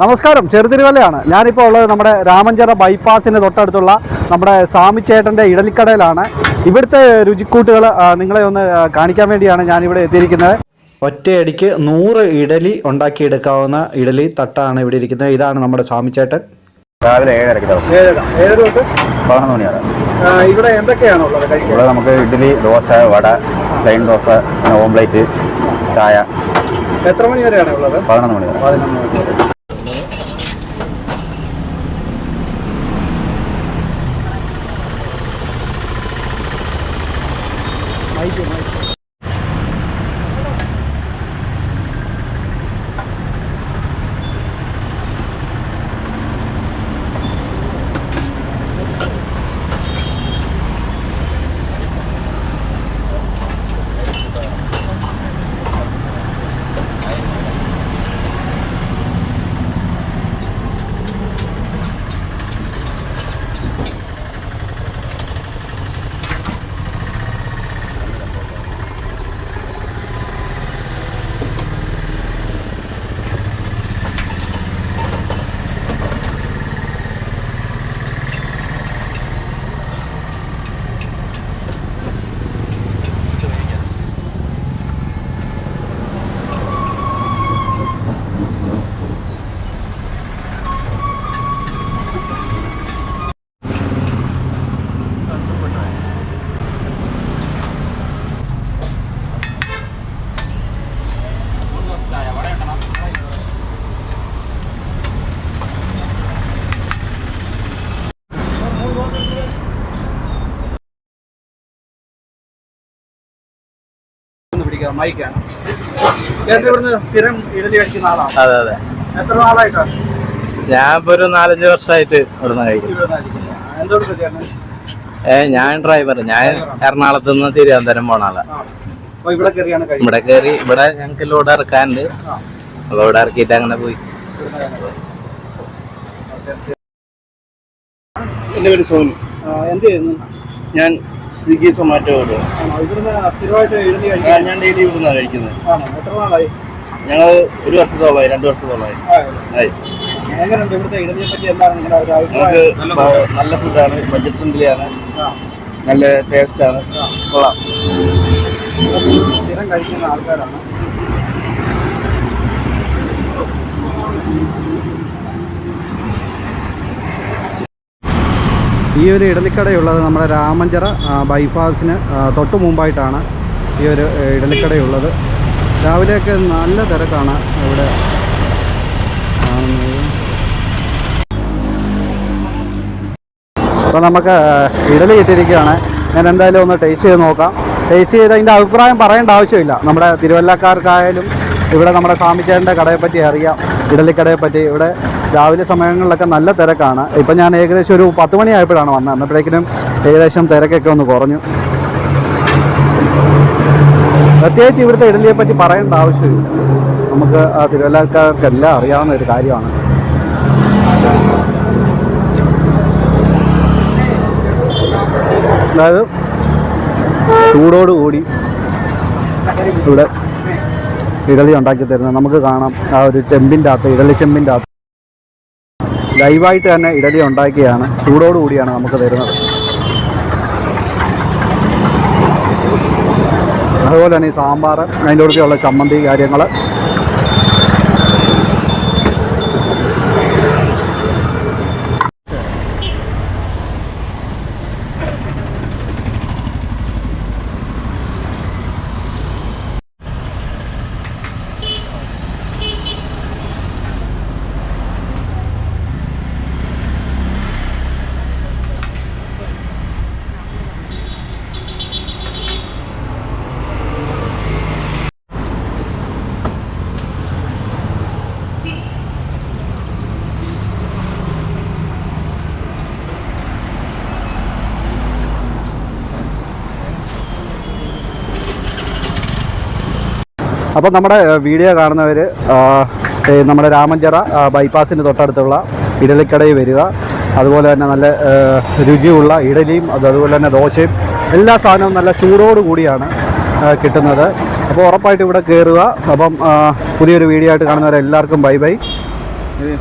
നമസ്കാരം ചെറുതിരുവല്ലയാണ്. ഞാനിപ്പോൾ ഉള്ളത് നമ്മുടെ രാമഞ്ചിറ ബൈപ്പാസിന് തൊട്ടടുത്തുള്ള നമ്മുടെ സ്വാമിച്ചേട്ടന്റെ ഇടലിക്കടയിലാണ് ഇവിടുത്തെ രുചിക്കൂട്ടുകൾ നിങ്ങളെ ഒന്ന് കാണിക്കാൻ വേണ്ടിയാണ് ഞാനിവിടെ എത്തിയിരിക്കുന്നത്. ഒറ്റയടിക്ക് നൂറ് ഇഡലി ഉണ്ടാക്കിയെടുക്കാവുന്ന ഇഡലി തട്ടാണ് ഇവിടെ ഇരിക്കുന്നത്. ഇതാണ് നമ്മുടെ സ്വാമിച്ചേട്ടൻ. രാവിലെ ഏഴരക്ക് പതിനൊന്ന് മണിയാണ് ഇവിടെ എന്തൊക്കെയാണ് ഉള്ളത് ഇവിടെ നമുക്ക് ഇഡ്ഡലി ദോശ വട പ്ലെയിൻ ദോശ പിന്നെ ഓംപ്ലേറ്റ് ചായ. എത്ര മണി വരെയാണ് ഉള്ളത്? പതിനൊന്ന് മണി വരെ. പതിനൊന്ന് മണി പിടിക്കാം മൈക്കാണ് ചേട്ടൻ ഇവിടുന്ന് സ്ഥിരം ഇഡലി കഴിക്കുന്ന ആളാണ്? അതെ അതെ. എത്ര നാളായിട്ടാണ് ഞാൻ ഇപ്പൊ ഒരു നാലഞ്ച് വർഷമായിട്ട് ഇവിടുന്ന് കഴിക്കുന്നു. എന്തുകൊണ്ട് ചേട്ടൻ ഏ ഞാൻ ഡ്രൈവർ ഞാൻ എറണാകുളത്ത് നിന്ന് തിരുവനന്തപുരം പോണ ആളാ. ഇവിടെ ഇവിടെ കയറി ഇവിടെ ഞങ്ങൾക്ക് ലോഡ് ഇറക്കാനുണ്ട് അപ്പൊ ഇവിടെ ഇറക്കിയിട്ട് അങ്ങനെ പോയി. എന്റെ പേര് സോനു. എന്ത് ചെയ്യുന്നു? ഞാൻ സ്വിഗ്ഗി സൊമാറ്റോ ഞാൻ ഡെയിലി ഇവിടുന്നാണ് കഴിക്കുന്നത്. ഞങ്ങൾ ഒരു വർഷത്തോളമായി രണ്ട് വർഷത്തോളമായി. നമുക്ക് നല്ല ഫുഡാണ് ബഡ്ജറ്റ് ഫ്രണ്ട്ലിയാണ് നല്ല ടേസ്റ്റാണ് ആണ്. കൊള്ളാം. സ്ഥിരം കഴിക്കുന്ന ആൾക്കാരാണ്? ഈ ഒരു ഇഡലിക്കടയുള്ളത് നമ്മുടെ രാമഞ്ചിറ ബൈപ്പാസിന് തൊട്ട് മുമ്പായിട്ടാണ് ഈ ഒരു ഇഡലിക്കടയുള്ളത്. രാവിലെയൊക്കെ നല്ല തിരക്കാണ് ഇവിടെ. അപ്പോൾ നമുക്ക് ഇഡലി കിട്ടിയിരിക്കുകയാണ്. ഞാൻ എന്തായാലും ഒന്ന് ടേസ്റ്റ് ചെയ്ത് നോക്കാം. ടേസ്റ്റ് ചെയ്ത് അതിന്റെ അഭിപ്രായം പറയേണ്ട ആവശ്യമില്ല. നമ്മുടെ തിരുവല്ലക്കാർക്കായാലും ഇവിടെ നമ്മുടെ സ്വാമിച്ചേട്ടന്റെ കടയെപ്പറ്റി അറിയാം. ഇഡലിക്കടയെപ്പറ്റി ഇവിടെ രാവിലെ സമയങ്ങളിലൊക്കെ നല്ല തിരക്കാണ്. ഇപ്പം ഞാൻ ഏകദേശം ഒരു പത്ത് മണിയായപ്പോഴാണ് വന്നത്. അന്നപ്പോഴേക്കിനും ഏകദേശം തിരക്കൊക്കെ ഒന്ന് കുറഞ്ഞു. പ്രത്യേകിച്ച് ഇവിടുത്തെ ഇഡലിയെ പറ്റി പറയേണ്ട ആവശ്യമില്ല. നമുക്ക് തിരുവല്ലക്കാർക്കെല്ലാം അറിയാവുന്ന ഒരു കാര്യമാണ്. അതായത് ചൂടോടുകൂടി ഇവിടെ ഇഡലി ഉണ്ടാക്കി തരുന്നത്. നമുക്ക് കാണാം ആ ഒരു ചെമ്പിന്റെ അകത്ത് ഇഡലി ചെമ്പിന്റെ അകത്ത് ലൈവായിട്ട് തന്നെ ഇഡലി ഉണ്ടാക്കിയാണ്. ചൂടോടുകൂടിയാണ് നമുക്ക് തരുന്നത്. അതുപോലെ തന്നെ ഈ സാമ്പാർ അതിന്റെ കൂടെയുള്ള ചമ്മന്തി കാര്യങ്ങൾ അപ്പോൾ നമ്മുടെ വീഡിയോ കാണുന്നവർ നമ്മുടെ രാമഞ്ചിറ ബൈപ്പാസിന് തൊട്ടടുത്തുള്ള ഇഡലിക്കടയിൽ വരിക. അതുപോലെ തന്നെ നല്ല രുചിയുള്ള ഇഡലിയും അത് അതുപോലെ തന്നെ ദോശയും എല്ലാ സാധനവും നല്ല ചൂടോട് കൂടിയാണ് കിട്ടുന്നത്. അപ്പോൾ ഉറപ്പായിട്ട് ഇവിടെ കയറുക അപ്പം പുതിയൊരു വീഡിയോ ആയിട്ട് കാണുന്നവരെല്ലാവർക്കും ബൈ ബൈ. ഇത്